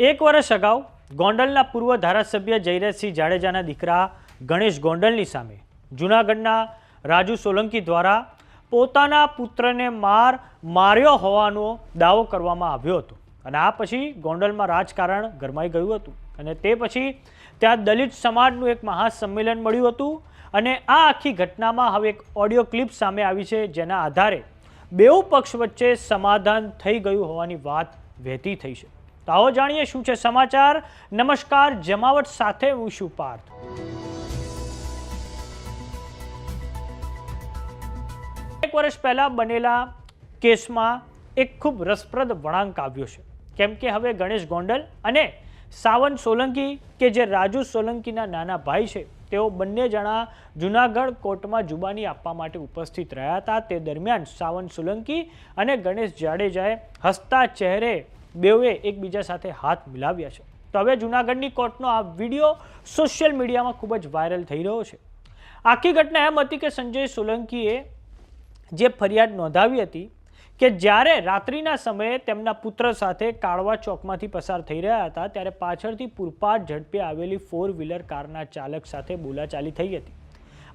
એક વર્ષ અગાઉ ગોંડલના પૂર્વ ધારાસભ્ય જયરાજસિંહ જાડેજાના દીકરા ગણેશ ગોંડલની સામે જૂનાગઢના રાજુ સોલંકી દ્વારા પોતાના પુત્રને માર માર્યો હોવાનો દાવો કરવામાં આવ્યો હતો. અને આ પછી ગોંડલમાં રાજકારણ ગરમાઈ ગયું હતું. અને તે પછી ત્યાં દલિત સમાજનું એક મહાસંમેલન મળ્યું હતું. અને આ આખી ઘટનામાં હવે એક ઓડિયો ક્લિપ સામે આવી છે, જેના આધારે બેઉ પક્ષ વચ્ચે સમાધાન થઈ ગયું હોવાની વાત વહેતી થઈ છે. તો આવો જાણીએ શું છે સમાચાર. નમસ્કાર, જમાવટ સાથે હું છું પાર્થ. એક વર્ષ પહેલા બનેલા કેસમાં એક ખૂબ રસપ્રદ વળાંક આવ્યો છે. કેમ કે હવે ગણેશ ગોંડલ અને સાવન સોલંકી કે જે રાજુ સોલંકીના નાના ભાઈ છે, તેઓ બંને જણા જુનાગઢ કોર્ટમાં જુબાની આપવા માટે ઉપસ્થિત રહ્યા હતા. તે દરમિયાન સાવન સોલંકી અને ગણેશ જાડેજાએ હસતા ચહેરે બેઉએ એકબીજા સાથે હાથ મિલાવ્યા છે. તો હવે જુનાગઢની કોર્ટનો આ વીડિયો સોશિયલ મીડિયામાં ખૂબ જ વાયરલ થઈ રહ્યો છે. આખી ઘટના એમ હતી કે સંજય સોલંકીએ જે ફરિયાદ નોંધાવી હતી કે જ્યારે રાત્રિના સમયે તેમના પુત્ર સાથે કાળવા ચોકમાંથી પસાર થઈ રહ્યા હતા, ત્યારે પાછળથી પૂરપાટ ઝડપે આવેલી ફોર વ્હીલર કારના ચાલક સાથે બોલાચાલી થઈ હતી.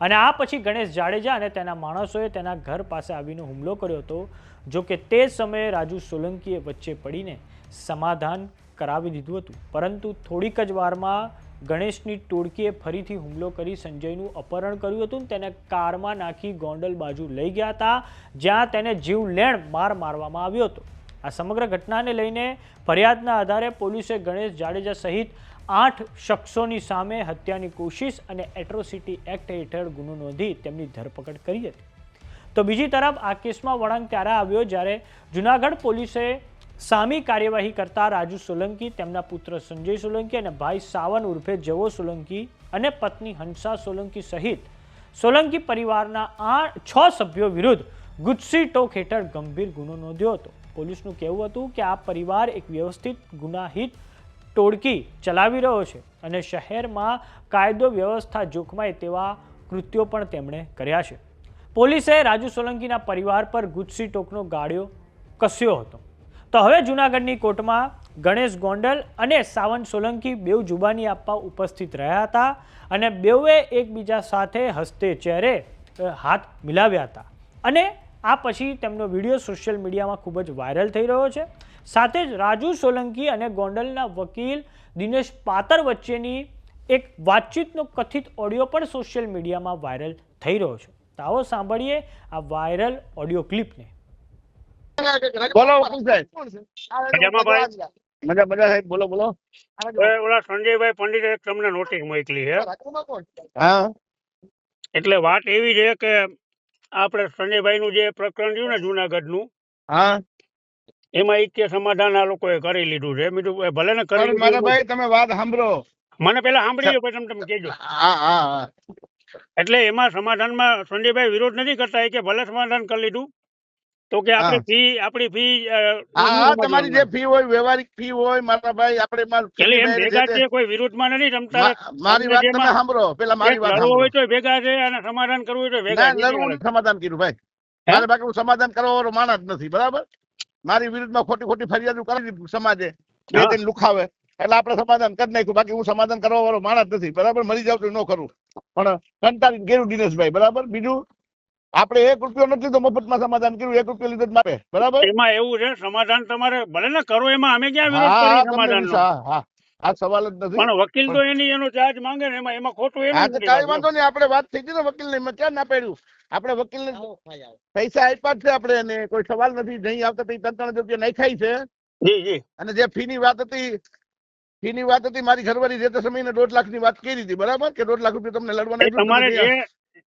અને આ પછી ગણેશ જાડેજા અને તેના માણસોએ તેના ઘર પાસે આવીને હુમલો કર્યો હતો, જો કે તે સમયે રાજુ સોલંકીએ વચ્ચે પડીને સમાધાન કરાવી દીધું હતું. પરંતુ થોડીક જ વારમાં ગણેશની ટોળકીએ ફરીથી હુમલો કરી સંજયનું અપહરણ કર્યું હતું તેને કારમાં નાખી ગોંડલ બાજુ લઈ ગયા હતા, જ્યાં તેને જીવલેણ માર મારવામાં આવ્યો હતો. આ સમગ્ર ઘટનાને લઈને ફરિયાદના આધારે પોલીસે ગણેશ જાડેજા સહિત આઠ શખ્સોની સામે હત્યાની કોશિશ અને એટ્રોસિટી એક્ટ હેઠળ ગુનો નોંધી તેમની ધરપકડ કરી હતી. તો બીજી તરફ આ કેસમાં વળાંક ત્યારે આવ્યો જ્યારે જુનાગઢ પોલીસે સામી કાર્યવાહી કરતા રાજુ સોલંકી, તેમના પુત્ર સંજય સોલંકી અને ભાઈ સાવન ઉર્ફે જવો સોલંકી અને પત્ની હંસા સોલંકી સહિત સોલંકી પરિવારના આ છ સભ્યો વિરુદ્ધ ગુજસી ટોક હેઠળ ગંભીર ગુનો નોંધ્યો હતો. પોલીસનું કહેવું હતું કે આ પરિવાર એક વ્યવસ્થિત ગુનાહિત ટોળકી ચલાવી રહ્યો છે અને શહેરમાં કાયદો વ્યવસ્થા જોખમાય તેવા કૃત્યો પણ તેમણે કર્યા છે. પોલીસે રાજુ સોલંકીના પરિવાર પર ગુજસી ટોકનો ગાળ્યો, કસ્યો હતો. તો હવે જૂનાગઢની કોર્ટમાં ગણેશ ગોંડલ અને સાવન સોલંકી બેઉ જુબાની આપવા ઉપસ્થિત રહ્યા હતા અને બેઉએ એકબીજા સાથે હસ્તે ચહેરે હાથ મિલાવ્યા હતા. અને આ પછી તેમનો વીડિયો સોશિયલ મીડિયામાં ખૂબ જ વાયરલ થઈ રહ્યો છે. સાથે જ રાજુ સોલંકી અને ગોંડલના વકીલ દિનેશ પાતર વચ્ચેની એક વાતચીતનો કથિત ઓડિયો પણ સોશિયલ મીડિયામાં વાયરલ થઈ રહ્યો છે. તો આવો સાંભળીએ આ વાયરલ ઓડિયો ક્લિપને. બોલો સાહેબ. મજા મજા સાહેબ બોલો બોલો. ઓલા સંજયભાઈ પંડિતે એક તમને નોટિસ મોકલી છે. હા. એટલે વાત એવી છે કે આપણે સંજયભાઈ નું જે પ્રકરણ રહ્યું ને જુનાગઢનું હા. એમાં ઈક્ય સમાધાન આ લોકોએ કરી લીધું છે. મીઠું ભલે ને કરી મારા ભાઈ તમે વાત સાંભળો. મને પેલા સાંભળી લો પછી તમે કહેજો. હા હા એટલે એમાં સમાધાનમાં સંજયભાઈ વિરોધ નથી કરતા કે ભલે સમાધાન કરી લીધું તો કે આપણી ફી આપણી ફી હા તમારી જે ફી હોય વ્યવહારિક ફી હોય મારા ભાઈ આપણે એટલે એમ ભેગા છે કોઈ વિરોધમાં નથી રમતા. મારી વાત તમે સાંભળો પેલા મારી વાત સાંભળો. હોય તો ભેગા છે અને સમાધાન કરવું હોય તો ભેગા સમાધાન કર્યું ભાઈ? મારે બાકી સમાધાન કરવા વાળો માણસ નથી બરાબર? મારી વિરુદ્ધમાં ખોટી ખોટી ફરિયાદો કરી સમાજે. લુખાવે. એટલે આપણે સમાધાન કરી નાખ્યું. બાકી હું સમાધાન કરવા વાળો માણસ નથી. બરાબર? મરી જાવ તો ન કરું. પણ કંટાળી ગયેલું દિનેશભાઈ બરાબર? બીજું? આપણે એક રૂપિયો નથી તો મફતમાં સમાધાન કર્યું. એક રૂપિયો લીધો જ માપે. બરાબર? એમાં એવું છે સમાધાન તમારે ભલે ને કરો એમાં અમે ક્યાં વિરોધ કરીએ હા, હા. આ સવાલ જ નથી. પણ વકીલ તો એની એનો ચાર્જ માંગે ને એમાં એમાં ખોટું તો નથી કાંઈ વાંધો નહીં. આપણે વાત થઈ ગઈ ને વકીલ ને ક્યાં ના પડ્યું? આપણે વકીલ ને પૈસા આપ્યા છે આપણે એને કોઈ સવાલ નથી. નહીં આવતા તો ત્રણ ત્રણ રૂપિયા નાખ્યા છે. જી જી. અને જે ફી ની વાત હતી ફી ની વાત હતી મારી ઘરવાળી જે તે સમયે દોઢ લાખની વાત કરી હતી બરાબર? કે દોઢ લાખ રૂપિયા તમને લડવાના તમારે જે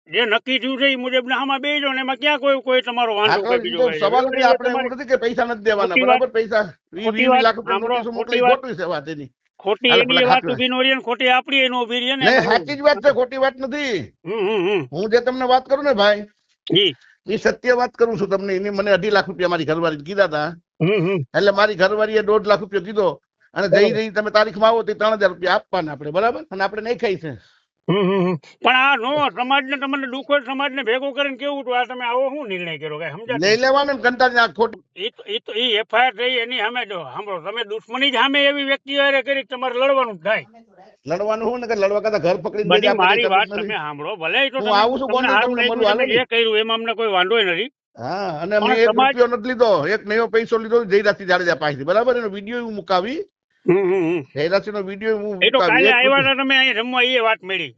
જે નક્કી થયું છે એ મુજબ ને આમાં બેજો ને એમાં ક્યાં કોઈ કોઈ તમારો વાંધો બીજો. સવાલ નથી આપણે એવું નથી કે પૈસા નથી દેવાના બરાબર? પૈસા વીસ લાખ રૂપિયા મોકલી છે વાત એની. ખોટી એની વાત ઊભી નો રહી ખોટી આપણી એનો ઊભી રહી ને સાચી જ વાત છે ખોટી વાત નથી. હું જે તમને વાત કરું ને ભાઈ જી. એ સત્ય વાત કરું છું તમને એને મને અઢી લાખ રૂપિયા મારી ઘરવાળી કીધા હતા એટલે મારી ઘરવાળીએ દોઢ લાખ રૂપિયા કીધો અને જઈ જઈ તમે તારીખમાં આવો તો ત્રણ હજાર રૂપિયા આપવાના આપણે બરાબર? અને આપણે નહીં ખાઈ છે. પણ આ નો સમાજને તમને દુઃખ હોય સમાજને ભેગો કરીને કેવું હતું? આ તમે આવો શું નિર્ણય કર્યો? કઈ સમજા લઈ લેવાનું ને કંટાળી આ ખોટ એ તો એ તો એ એફઆઈઆર થઈ એની સામે જો સાંભળો તમે દુશ્મની સામે એવી વ્યક્તિ હારે કરી તમારે લડવાનું થાય. લડવાનું હું ને કે લડવા કરતા ઘર પકડી બધી મારી વાત તમે સાંભળો ભલે તો હું આવું છું, કોને તમને મળવા એ કર્યું એમાં અમને કોઈ વાંધો નથી. હા અને અમે એક રૂપિયો નથી લીધો એક નયો પૈસો લીધો જયરાજસિંહ જાડેજા પાસેથી. બરાબર? એનો વીડિયો હું મુકાવી. હમ હમ હમ. જયરાજસિંહ નો વીડિયો હું એ તો કાલે આવ્યા હતા તમે અહીં જમવા એ વાત મળી.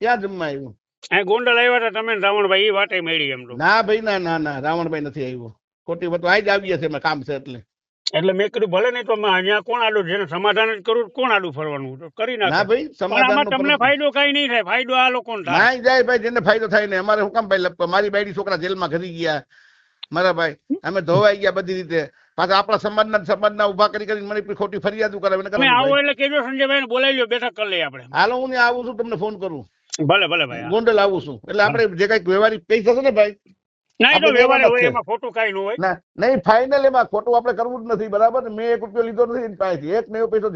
ક્યાં જમવા આવ્યું? અહીં ગોંડલ આવ્યા હતા તમે રાવણભાઈ એ વાતે મળી એમ તો. ના ભાઈ ના ના ના રાવણભાઈ નથી આવ્યો. ખોટી વાત આજ આવીએ છે એમાં કામ છે એટલે. એટલે મેં કીધું ભલે નહીં તો અહીંયા કોણ આડું? જેને સમાધાન જ કરવું કોણ આડું ફરવાનું? તો કરી ના ભાઈ સમાધાન તમને ફાયદો કઈ નહીં થાય. ફાયદો આ લોકોને થાય. ના જાય ભાઈ જેને ફાયદો થાય ને અમારે શું કામ ભાઈ લપ- મારી બાયડી છોકરા જેલમાં ઘરી ગયા. મારા ભાઈ અમે ધોવાઈ ગયા બધી રીતે. પાછા આપણા સમાજના સમાજના ઊભા કરી કરીને મને ખોટી ફરિયાદો કરાવે તમે આવો એટલે કેજો સંજયભાઈ બોલાવી લો બેઠક કરી લઈએ આપણે. હાલો હું આવું છું તમને ફોન કરું. ભલે ભલે ભાઈ ગોંડલ આવું છું. એટલે આપણે જે કંઈક વ્યવહારિક પૈસા છે ને ભાઈ. એમાં ખોટું કઈ ન નહીં ફાઇનલ એમાં ખોટું આપણે કરવું જ નથી બરાબર? મેં એક રૂપિયો લીધો નથી પાસેથી. એક નવો પૈસો.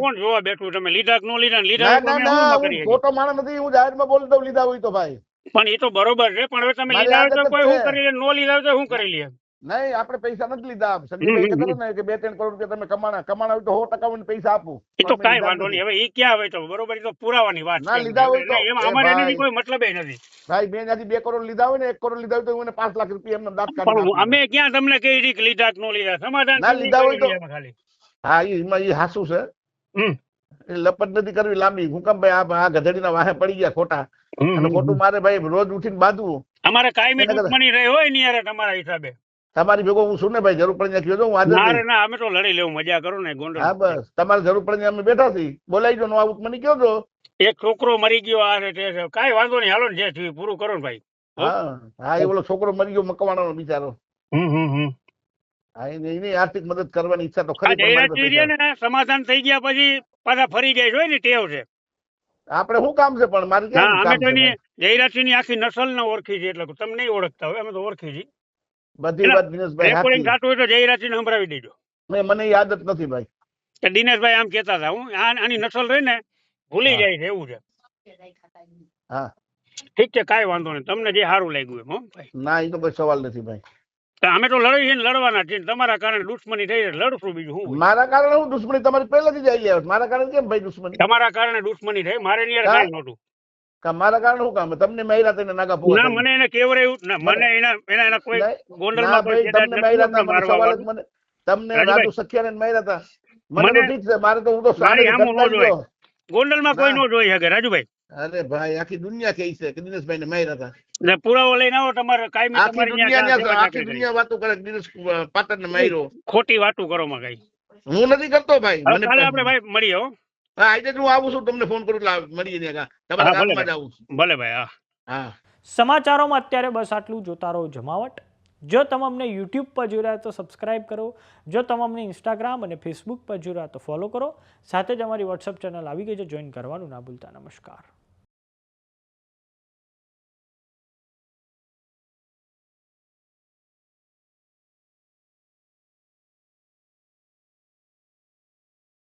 કોણ જોવા બેઠું? તમે લીધા કે લીધા લીધા ના હું કરીએ? ખોટો માણસ નથી હું જાહેરમાં બોલી દઉં લીધા હોય તો ભાઈ. પણ એ તો બરોબર છે પણ હવે તમે લીધા હોય તો આદત કોઈ શું કરી લે નો લીધા હોય તો શું કરી લે? નહીં આપણે પૈસા નથી લીધા સંજયભાઈ ને કે બે ત્રણ કરોડ રૂપિયા તમે કમાણા. કમાણા હોય તો સો ટકા પૈસા આપું. એ તો કાંઈ વાંધો નહીં. હવે એ ક્યાં હોય તો? બરોબર એ તો પુરાવાની વાત ના, લીધા હોય તો. એમાં અમારે એની. કોઈ મતલબ નથી. ભાઈ મેં ત્યાંથી બે કરોડ લીધા હોય ને એક કરોડ લીધા હોય તો મને પાંચ લાખ રૂપિયા એમને દાંત કાઢી અમે ક્યાં તમને કઈ રીત લીધા કે નો લીધા? સમાધાન ના, લીધા હોય તો- ખાલી. હા એમાં એ હાસું છે. એ લપટ નથી કરવી લાંબી. હું કેમ ભાઈ આ ગધેડીના વાહે પડી ગયા ખોટા. અને ખોટું મારે ભાઈ રોજ ઉઠીને બાંધવું. અમારે કાયમી દુશ્મની રહી હોય ને યાર તમારા હિસાબે. તમારી ભેગો હું છું ને ભાઈ જરૂર પડી કહેજો હું હાજર ના ના અમે તો લડી લેવું મજા કરો ને ગોંડલ. હા બસ. તમારે જરૂર પડી અમે બેઠા છી બોલાવી જો નો આવું મને કહો છો એક છોકરો મરી ગયો આ તે છે વાંધો નહીં હાલો ને જે થયું પૂરું કરો ને ભાઈ. હા? હા એ ઓલો છોકરો મરી ગયો મકવાણાનો બિચારો. હમ હમ હમ. હા એની એની આર્થિક મદદ કરવાની ઈચ્છા તો ખરી ને સમાધાન થઈ ગયા પછી પાછા ફરી ગયા હોય ને ટેવ છે. આપણે શું કામ છે પણ મારે અમે તો જયરાજસિંહની આખી નસલ ને ઓળખી છે એટલે તમે નહીં ઓળખતા હોય અમે તો ઓળખી છીએ. બધી વાત દિનેશભાઈ રેકોર્ડિંગ થતું હોય તો જયરાજસિંહ સંભળાવી દેજો. મને યાદ આદત નથી ભાઈ. કે દિનેશભાઈ આમ કહેતા હતા. હું આની નસલ રહી ને ભૂલી જાય છે એવું છે. હા. ઠીક છે કાઈ વાંધો નહીં. તમને જે સારું લાગ્યું એમ ભાઈ. ના એ તો કોઈ સવાલ નથી ભાઈ. અમે તો લડી છે લડવાના છીએ તમારા કારણે દુશ્મની થઈ લડશું બીજું હું મારા કારણે હું દુશ્મની? તમારી પહેલાથી જ આવી મારા કારણે કેમ ભાઈ દુશ્મની? તમારા કારણે દુશ્મની થઈ મારે ની યાર નહોતું. મારા કારણે શું કામ? તમને માર્યા તેને નાગા ના મને એને કેવરાયું ના મને એના એના એના કોઈ ગોંડલમાં કોઈ તમને માર્યા સવાલ જ મને તમને. રાજુ સખિયાને માર્યા હતા મને તો ઠીક છે મારે તો હું તો સારી આમ ન જોઈ. ગોંડલમાં કોઈ નો. જોઈ શકે રાજુભાઈ. અરે ભાઈ આખી દુનિયા કહી છે કે દિનેશભાઈને માર્યા હતા ને પુરાવો લઈને આવો તમારે કાયમી આખી દુનિયા ન્યા ન્યા- આખી દુનિયા વાતો કરે દિનેશ પાટણ ને માર્યો. ખોટી વાતું કરો માં કઈ. હું નથી કરતો ભાઈ મને આપણે ભાઈ મળીએ હા. આજે હું આવું છું તમને ફોન કરું એટલે આ- મળીએ ત્યાં આગળ. તમારા ગામમાં જ આવું ભલે ભાઈ હા. હા. સમાચારોમાં અત્યારે બસ આટલું જોતા રહો જમાવટ. જો તમે અમને યુટ્યુબ પર જોઈ રહ્યા તો સબસ્ક્રાઇબ કરો. જો તમે અમને ઇન્સ્ટાગ્રામ અને ફેસબુક પર જોઈ રહ્યા તો ફોલો કરો. સાથે જ અમારી વોટ્સઅપ ચેનલ આવી ગઈ છે જોઈન કરવાનું ના ભૂલતા. નમસ્કાર.